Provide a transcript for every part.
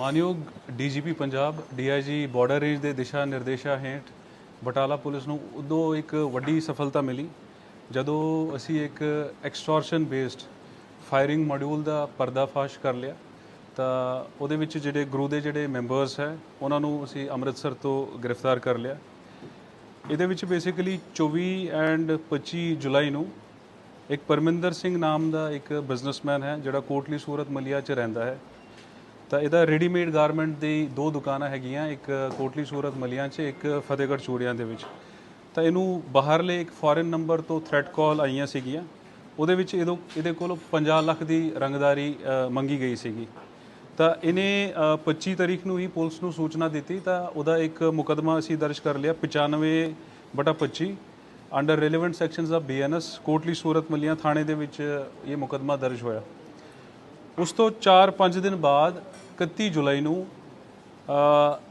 ਮਾਨਯੋਗ DGP Punjab, DIG border range ਦੇ ਦਿਸ਼ਾ ਨਿਰਦੇਸ਼ਾਂ ਹੇਠ ਬਟਾਲਾ ਪੁਲਿਸ ਨੂੰ ਉਦੋਂ ਇੱਕ ਵੱਡੀ ਸਫਲਤਾ ਮਿਲੀ, ਜਦੋਂ ਅਸੀਂ ਇੱਕ ਐਕਸਟੋਰਸ਼ਨ ਬੇਸਡ ਫਾਇਰਿੰਗ ਮੋਡਿਊਲ ਦਾ ਪਰਦਾਫਾਸ਼ ਕਰ ਲਿਆ। ਤਾਂ ਉਹਦੇ ਵਿੱਚ ਜਿਹੜੇ ਗਰੂ ਦੇ ਜਿਹੜੇ ਮੈਂਬਰਸ ਹੈ, ਉਹਨਾਂ ਨੂੰ ਅਸੀਂ ਅੰਮ੍ਰਿਤਸਰ ਤੋਂ ਗ੍ਰਿਫਤਾਰ ਕਰ ਲਿਆ। ਇਹਦੇ ਵਿੱਚ ਬੇਸਿਕਲੀ 24 ਐਂਡ 25 ਜੁਲਾਈ ਨੂੰ ਇੱਕ ਪਰਮਿੰਦਰ ਸਿੰਘ ਨਾਮ ਦਾ ਇੱਕ ਬਿਜ਼ਨਸਮੈਨ ਹੈ, ਜਿਹੜਾ ਕੋਟਲੀ ਸੂਰਤ ਮਲਿਆ 'ਚ ਰਹਿੰਦਾ ਹੈ। ਤਾਂ ਇਹਦਾ ਰੈਡੀਮੇਡ ਗਾਰਮੈਂਟ ਦੀ ਦੋ ਦੁਕਾਨਾਂ ਹੈਗੀਆਂ ਇੱਕ ਕੋਟਲੀ ਸੂਰਤ ਮਲੀਆਂ 'ਚ ਇੱਕ ਫਤਿਹਗੜ੍ਹ ਚੂੜੀਆਂ ਦੇ ਵਿੱਚ। ਤਾਂ ਇਹਨੂੰ ਬਾਹਰਲੇ ਇੱਕ ਫੋਰਨ ਨੰਬਰ ਤੋਂ ਥ੍ਰੈਟ ਕਾਲ ਆਈਆਂ ਸੀਗੀਆਂ। ਉਹਦੇ ਵਿੱਚ ਇਹਦੋਂ ਇਹਦੇ ਕੋਲੋਂ 50 ਲੱਖ ਦੀ ਰੰਗਦਾਰੀ ਮੰਗੀ ਗਈ ਸੀਗੀ। ਤਾਂ ਇਹਨੇ ਅ, 25 ਤਾਰੀਖ ਨੂੰ ਹੀ ਪੁਲਿਸ ਨੂੰ ਸੂਚਨਾ ਦਿੱਤੀ। ਤਾਂ ਉਹਦਾ ਇੱਕ ਮੁਕਦਮਾ ਅਸੀਂ ਦਰਜ ਕਰ ਲਿਆ 95 ਬਟਾ 25 under relevant sections of BNS Kotli Surat Malian ਥਾਣੇ ਦੇ ਵਿੱਚ ਇਹ ਮੁਕਦਮਾ ਦਰਜ ਹੋਇਆ। ਉਸ ਤੋਂ 4-5 ਦਿਨ ਬਾਅਦ 31 ਜੁਲਾਈ ਨੂੰ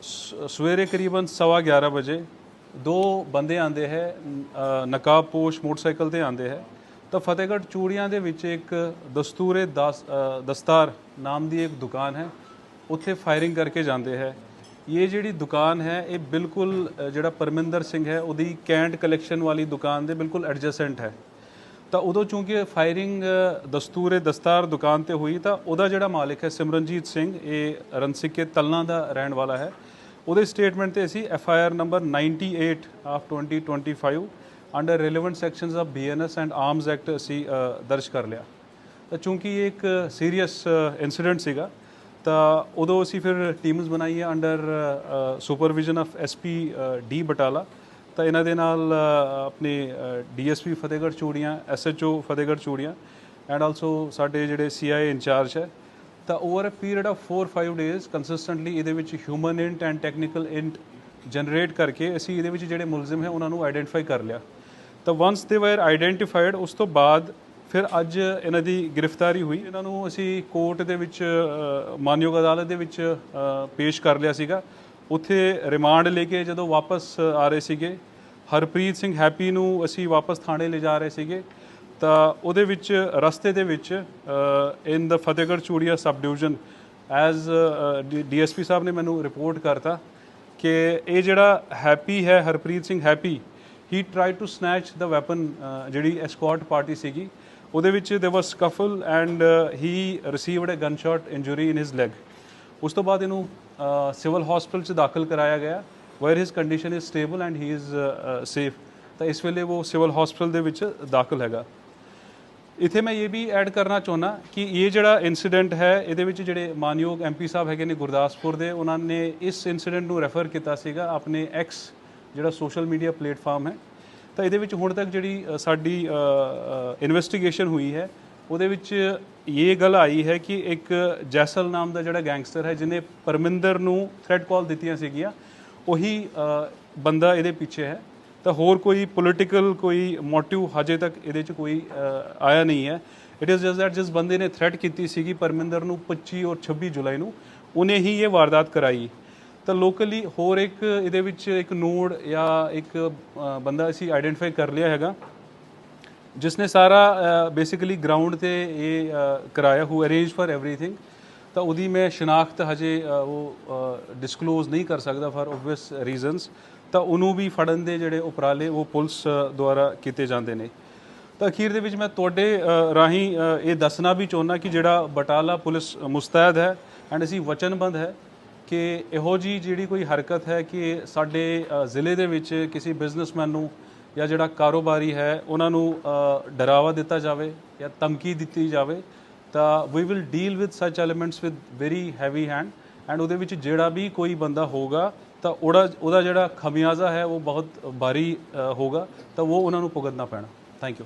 ਸ- ਸਵੇਰੇ ਕਰੀਬਨ 11:30 ਵਜੇ ਦੋ ਬੰਦੇ ਆਂਦੇ ਹੈ ਅ, ਨਕਾਬਪੋਸ਼ ਮੋਟਰਸਾਈਕਲ ਤੇ ਆਂਦੇ ਹੈ। ਤਾਂ ਫਤਿਹਗੜ੍ਹ ਚੂੜੀਆਂ ਦੇ ਵਿੱਚ ਇੱਕ ਦਸਤੂਰੇ ਦਸ ਦਸਤਾਰ ਨਾਮ ਦੀ ਇੱਕ ਦੁਕਾਨ ਹੈ ਉੱਥੇ ਫਾਇਰਿੰਗ ਕਰਕੇ ਜਾਂਦੇ ਹੈ। ਇਹ ਜਿਹੜੀ ਦੁਕਾਨ ਹੈ ਇਹ ਬਿਲਕੁਲ ਜਿਹੜਾ ਪਰਮਿੰਦਰ ਸਿੰਘ ਹੈ ਉਹਦੀ ਕੈਂਟ ਕਲੈਕਸ਼ਨ ਵਾਲੀ ਦੁਕਾਨ ਦੇ ਬਿਲਕੁਲ ਐਡਜਸੈਂਟ ਹੈ। ਤਾਂ ਉਦੋਂ ਚੂੰਕਿ ਫਾਇਰਿੰਗ ਦਸਤੂਰੇ ਦਸਤਾਰ ਦੁਕਾਨ ਤੇ ਹੋਈ, ਤਾਂ ਉਹਦਾ ਜਿਹੜਾ ਮਾਲਕ ਹੈ ਸਿਮਰਨਜੀਤ ਸਿੰਘ, ਇਹ ਰਣਸਿੱਕੇ ਤਲਨਾ ਦਾ ਰਹਿਣ ਵਾਲਾ ਹੈ। ਉਹਦੇ ਸਟੇਟਮੈਂਟ ਤੇ ਅਸੀਂ F I R number 98 of 2025 under relevant sections of BNS and arms act ਅਸੀਂ ਦਰਜ ਕਰ ਲਿਆ। ਤਾਂ ਚੂੰਕਿ ਇਹ ਇੱਕ ਸੀਰੀਅਸ ਇਨਸੀਡੈਂਟ ਸੀਗਾ, ਤਾਂ ਉਦੋਂ ਅਸੀਂ ਫਿਰ ਟੀਮਸ ਬਣਾਈਆਂ under supervision of SP D Batala. ਤਾਂ ਇਹਨਾਂ ਦੇ ਨਾਲ ਅ, ਆਪਣੇ DSP Fatehgarh Churian SHO Fatehgarh Churian and also ਸਾਡੇ ਜਿਹੜੇ ਸੀਆਈ ਇੰਚਾਰਜ ਹੈ ਤਾਂ over uh period of 4-5 days consistently ਇਹਦੇ ਵਿੱਚ human int and technical int generate ਕਰਕੇ ਅਸੀਂ ਇਹਦੇ ਵਿੱਚ ਜਿਹੜੇ ਮੁਲਜ਼ਮ ਹੈ ਉਹਨਾਂ ਨੂੰ ਆਈਡੈਂਟੀਫਾਈ ਕਰ ਲਿਆ। ਤਾਂ ਵਨਸ ਦੇ ਵਰ ਆਈਡੈਂਟੀਫਾਈਡ ਉਸ ਤੋਂ ਬਾਅਦ ਫਿਰ ਅੱਜ ਇਹਨਾਂ ਦੀ ਗ੍ਰਿਫਤਾਰੀ ਹੋਈ। ਇਹਨਾਂ ਨੂੰ ਅਸੀਂ ਕੋਰਟ ਦੇ ਵਿੱਚ ਮਾਨਯੋਗ ਅਦਾਲਤ ਦੇ ਵਿੱਚ ਪੇਸ਼ ਕਰ ਲਿਆ ਸੀਗਾ। ਉੱਥੇ ਰਿਮਾਂਡ ਲੈ ਕੇ ਜਦੋਂ ਵਾਪਸ ਆ ਰਹੇ ਸੀਗੇ, ਹਰਪ੍ਰੀਤ ਸਿੰਘ ਹੈਪੀ ਨੂੰ ਅਸੀਂ ਵਾਪਸ ਥਾਣੇ ਲੈ ਜਾ ਰਹੇ ਸੀਗੇ, ਤਾਂ ਉਹਦੇ ਵਿੱਚ, ਰਸਤੇ ਦੇ ਵਿੱਚ in the Fatehgarh Churian sub division as DSP sahib ਨੇ ਮੈਨੂੰ ਰਿਪੋਰਟ ਕਰਤਾ ਕਿ ਇਹ ਜਿਹੜਾ ਹੈਪੀ ਹੈ, Harpreet Singh Happy he try to snatch the weapon ਜਿਹੜੀ ਐਸਕॉर्ट ਪਾਰਟੀ ਸੀਗੀ, ਉਹਦੇ ਵਿੱਚ there was scuffle and he received a gun shot injury in his leg ਉਸ ਤੋਂ ਬਾਅਦ ਇਹਨੂੰ ਸਿਵਲ ਹਸਪੀਟਲ 'ਚ ਦਾਖਲ ਕਰਾਇਆ ਗਿਆ where his condition is stable and he is safe ਤਾਂ ਇਸ ਵੇਲੇ ਉਹ ਸਿਵਲ ਹਸਪੀਟਲ ਦੇ ਵਿੱਚ ਦਾਖਲ ਹੈਗਾ। ਇਥੇ ਮੈਂ ਇਹ ਵੀ ਐਡ ਕਰਨਾ ਚਾਹੁੰਦਾ ਕਿ ਇਹ ਜਿਹੜਾ ਇਨਸੀਡੈਂਟ ਹੈ, ਇਹਦੇ ਵਿੱਚ ਜਿਹੜੇ ਮਾਨਯੋਗ ਐਮਪੀ ਸਾਹਿਬ ਹੈਗੇ ਨੇ ਗੁਰਦਾਸਪੁਰ ਦੇ, ਉਹਨਾਂ ਨੇ ਇਸ ਇਨਸੀਡੈਂਟ ਨੂੰ ਰੈਫਰ ਕੀਤਾ ਸੀਗਾ, ਆਪਣੇ ਐਕਸ ਜਿਹੜਾ ਸੋਸ਼ਲ ਮੀਡੀਆ ਪਲੇਟਫਾਰਮ ਹੈ। ਤਾਂ ਇਹਦੇ ਵਿੱਚ ਹੁਣ ਤੱਕ ਜਿਹੜੀ ਸਾਡੀ ਇਨਵੈਸਟੀਗੇਸ਼ਨ ਹੋਈ ਹੈ ਉਹਦੇ ਵਿੱਚ ਇਹ ਗੱਲ ਆਈ ਹੈ ਕਿ ਇੱਕ ਜੈਸਲ ਨਾਮ ਦਾ ਜਿਹੜਾ ਗੈਂਗਸਟਰ ਹੈ, ਜਿਹਨੇ ਪਰਮਿੰਦਰ ਨੂੰ ਥ੍ਰੈਟ ਕਾਲ ਦਿੱਤੀਆਂ ਸੀਗੀਆਂ, ਉਹੀ ਬੰਦਾ ਇਹਦੇ ਪਿੱਛੇ ਹੈ। ਤਾਂ ਹੋਰ ਕੋਈ ਪੋਲੀਟੀਕਲ ਕੋਈ ਮੋਟਿਵ ਹਜੇ ਤੱਕ ਇਹਦੇ 'ਚ ਕੋਈ ਆਇਆ ਨਹੀਂ ਹੈ। ਇਟ ਇਜ਼ ਜਸਟ ਦੈਟ ਜਿਸ ਬੰਦੇ ਨੇ ਥ੍ਰੈਟ ਕੀਤੀ ਸੀਗੀ ਪਰਮਿੰਦਰ ਨੂੰ 25 ਔਰ 26 ਜੁਲਾਈ ਨੂੰ, ਉਹਨੇ ਹੀ ਇਹ ਵਾਰਦਾਤ ਕਰਾਈ। ਤਾਂ ਲੋਕਲੀ ਹੋਰ ਇੱਕ ਇਹਦੇ ਵਿੱਚ ਇੱਕ ਨੋਡ ਜਾਂ ਇੱਕ ਬੰਦਾ ਅਸੀਂ ਆਈਡੈਂਟੀਫਾਈ ਕਰ ਲਿਆ ਹੈਗਾ। ਜਿਸ ਨੇ ਸਾਰਾ ਬੇਸਿਕਲੀ ਗਰਾਊਂਡ ਤੇ ਇਹ ਕਰਾਇਆ ਹੂ ਅਰੇਂਜ ਫਾਰ एवरीथिंग ਤਾਂ ਉਹਦੀ ਮੈਂ ਸ਼ਨਾਖਤ ਹਜੇ ਉਹ ਡਿਸਕਲੋਜ਼ ਨਹੀਂ ਕਰ ਸਕਦਾ ਫਾਰ ਆਬਵੀਅਸ ਰੀਜ਼ਨਸ ਤਾਂ ਉਹਨੂੰ ਵੀ ਫੜਨ ਦੇ ਜਿਹੜੇ ਉਪਰਾਲੇ ਉਹ ਪੁਲਿਸ ਦੁਆਰਾ ਕੀਤੇ ਜਾਂਦੇ ਨੇ ਤਾਂ ਅਖੀਰ ਦੇ ਵਿੱਚ ਮੈਂ ਤੁਹਾਡੇ ਰਾਹੀਂ ਇਹ ਦੱਸਣਾ ਵੀ ਚਾਹੁੰਦਾ ਕਿ ਜਿਹੜਾ ਬਟਾਲਾ ਪੁਲਿਸ ਮੁਸਤੈਦ ਹੈ ਐਂਡ ਅਸੀਂ ਵਚਨਬੰਦ ਹੈ ਕਿ ਇਹੋ ਜੀ ਜਿਹੜੀ ਕੋਈ ਹਰਕਤ ਹੈ ਕਿ ਸਾਡੇ ਜ਼ਿਲ੍ਹੇ ਦੇ ਵਿੱਚ ਕਿਸੇ ਬਿਜ਼ਨਸਮੈਨ ਨੂੰ ਜਾਂ ਜਿਹੜਾ ਕਾਰੋਬਾਰੀ ਹੈ ਉਹਨਾਂ ਨੂੰ ਡਰਾਵਾ ਦਿੱਤਾ ਜਾਵੇ ਜਾਂ ਧਮਕੀ ਦਿੱਤੀ ਜਾਵੇ ਤਾਂ ਵੀ will deal with such elements with very heavy hand and ਉਹਦੇ ਵਿੱਚ ਜਿਹੜਾ ਵੀ ਕੋਈ ਬੰਦਾ ਹੋਗਾ ਤਾਂ ਉਹਦਾ ਉਹਦਾ ਜਿਹੜਾ ਖਮਿਆਜ਼ਾ ਹੈ ਉਹ ਬਹੁਤ ਭਾਰੀ ਅ, ਹੋਗਾ ਤਾਂ ਉਹ ਉਹਨਾਂ ਨੂੰ ਭੁਗਤਣਾ ਪੈਣਾ। Thank you